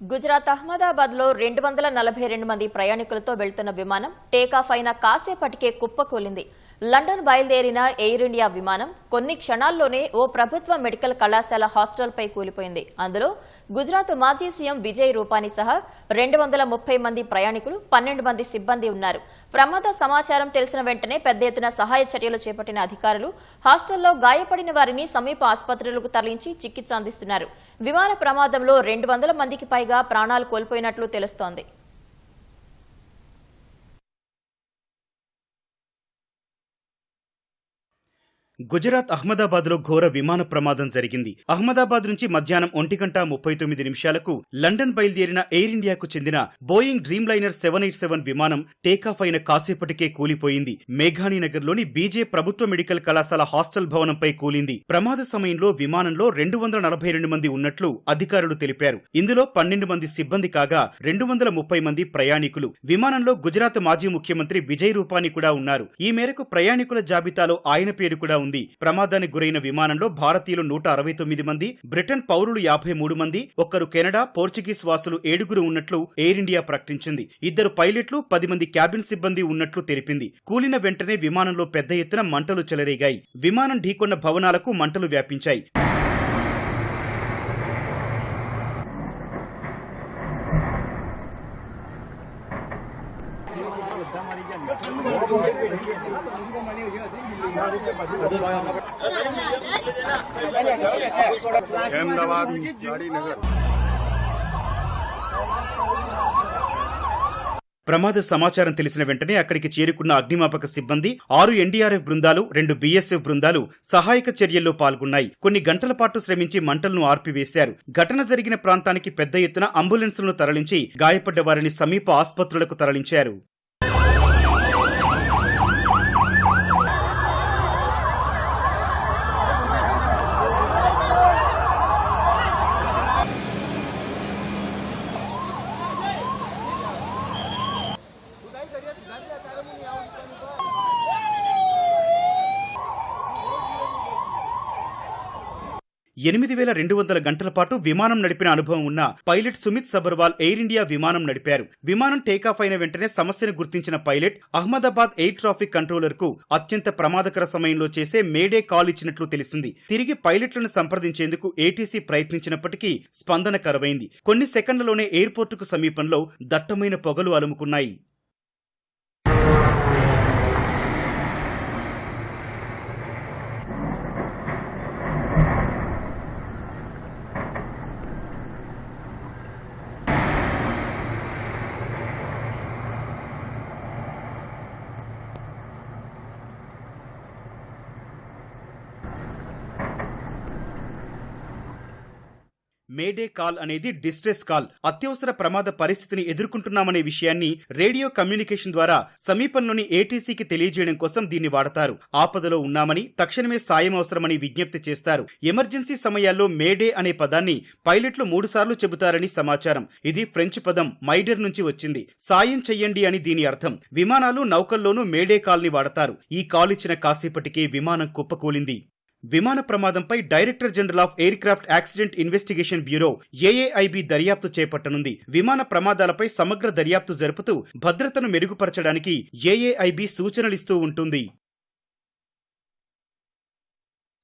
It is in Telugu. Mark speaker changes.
Speaker 1: గుజరాత్ అహ్మదాబాద్లో రెండు వందల నలభై రెండు మంది ప్రయాణికులతో వెళ్తున్న విమానం టేకాఫ్ అయిన కాసేపటికే కుప్పకూలింది. లండన్ బయలుదేరిన ఎయిర్ ఇండియా విమానం కొన్ని క్షణాల్లోనే ఓ ప్రభుత్వ మెడికల్ కళాశాల హాస్టల్పై కూలిపోయింది. అందులో గుజరాత్ మాజీ సీఎం విజయ్ రూపానీ సహా రెండు వందల ముప్పై మంది ప్రయాణికులు పన్నెండు మంది సిబ్బంది ఉన్నారు. ప్రమాద సమాచారం తెలిసిన వెంటనే పెద్ద ఎత్తున సహాయ చర్యలు చేపట్టిన అధికారులు హాస్టల్లో గాయపడిన వారిని సమీప ఆసుపత్రులకు తరలించి చికిత్స అందిస్తున్నారు. విమాన ప్రమాదంలో రెండు వందల మందికి పైగా ప్రాణాలు కోల్పోయినట్లు తెలుస్తోంది.
Speaker 2: గుజరాత్ అహ్మదాబాద్లో ఘోర విమాన ప్రమాదం జరిగింది. అహ్మదాబాద్ నుంచి మధ్యాహ్నం ఒంటి గంట ముప్పై తొమ్మిది నిమిషాలకు లండన్ బయలుదేరిన ఎయిర్ ఇండియాకు చెందిన Boeing Dreamliner seven eight seven విమానం టేకాఫ్ అయిన కాసేపటికే కూలిపోయింది. మేఘానీనగర్లోని బీజే ప్రభుత్వ మెడికల్ కళాశాల హాస్టల్ భవనంపై కూలింది. ప్రమాద సమయంలో విమానంలో రెండు వందల నలభై రెండు మంది ఉన్నట్లు అధికారులు తెలిపారు. ఇందులో పన్నెండు మంది సిబ్బంది కాగా రెండు వందల ముప్పై మంది ప్రయాణికులు. విమానంలో గుజరాత్ మాజీ ముఖ్యమంత్రి విజయ్ రూపానీ కూడా ఉన్నారు. ఈ మేరకు ప్రయాణికుల జాబితాలో ఆయన పేరు కూడా ఉంది. ప్రమాదానికి గురైన విమానంలో భారతీయులు నూట అరవై తొమ్మిది మంది బ్రిటన్ పౌరులు యాభై మూడు మంది ఒక్కరు కెనడా పోర్చుగీస్ వాసులు ఏడుగురు ఉన్నట్లు ఎయిర్ ఇండియా ప్రకటించింది. ఇద్దరు పైలట్లు పది మంది క్యాబిన్ సిబ్బంది ఉన్నట్లు తెలిపింది. కూలిన వెంటనే విమానంలో పెద్ద ఎత్తున మంటలు చెలరేగాయి. విమానం ఢీకొన్న భవనాలకు మంటలు వ్యాపించాయి.
Speaker 3: અમદાવાદ ગાંધીનગર
Speaker 2: ప్రమాద సమాచారం తెలిసిన వెంటనే అక్కడికి చేరుకున్న అగ్నిమాపక సిబ్బంది ఆరు ఎన్డీఆర్ఎఫ్ బృందాలు రెండు బీఎస్ఎఫ్ బృందాలు సహాయక చర్యల్లో పాల్గొన్నాయి. కొన్ని గంటల పాటు శ్రమించి మంటలను ఆర్పివేశారు. ఘటన జరిగిన ప్రాంతానికి పెద్ద ఎత్తున అంబులెన్సులను తరలించి గాయపడ్డ వారిని సమీప ఆసుపత్రులకు తరలించారు. ఎనిమిది వేల రెండు వందల గంటల పాటు విమానం నడిపిన అనుభవం ఉన్న pilot Sumit Sabharwal air India విమానం నడిపారు. విమానం టేకాఫ్ అయిన వెంటనే సమస్యను గుర్తించిన పైలట్ అహ్మదాబాద్ ఎయిర్ ట్రాఫిక్ కంట్రోలర్కు అత్యంత ప్రమాదకర సమయంలో చేసే మేడే కాల్ ఇచ్చినట్లు తెలిసింది. తిరిగి పైలట్లను సంప్రదించేందుకు ఏటీసీ ప్రయత్నించినప్పటికీ స్పందన కరువైంది. కొన్ని సెకండ్లలోనే ఎయిర్పోర్టుకు సమీపంలో దట్టమైన పొగలు అలుముకున్నాయి. మేడే కాల్ అనేది డిస్ట్రెస్ కాల్. అత్యవసర ప్రమాద పరిస్థితిని ఎదుర్కొంటున్నామనే విషయాన్ని రేడియో కమ్యూనికేషన్ ద్వారా సమీపంలోని ఏటీసీకి తెలియజేయడం కోసం దీన్ని వాడతారు. ఆపదలో ఉన్నామని తక్షణమే సాయం అవసరమని విజ్ఞప్తి చేస్తారు. ఎమర్జెన్సీ సమయాల్లో మేడే అనే పదాన్ని పైలట్లు మూడుసార్లు చెబుతారని సమాచారం. ఇది ఫ్రెంచ్ పదం మైడర్ నుంచి వచ్చింది. సాయం చెయ్యండి అని దీని అర్థం. విమానాలు నౌకల్లోనూ మేడే కాల్ని వాడతారు. ఈ కాల్ ఇచ్చిన కాసేపటికే విమానం కుప్పకూలింది. విమాన ప్రమాదంపై director general of aircraft accident investigation bureau AAIB దర్యాప్తు చేపట్టనుంది. విమాన ప్రమాదాలపై సమగ్ర దర్యాప్తు జరుపుతూ భద్రతను మెరుగుపరచడానికి ఏఏఐబి సూచనలిస్తూ ఉంటుంది.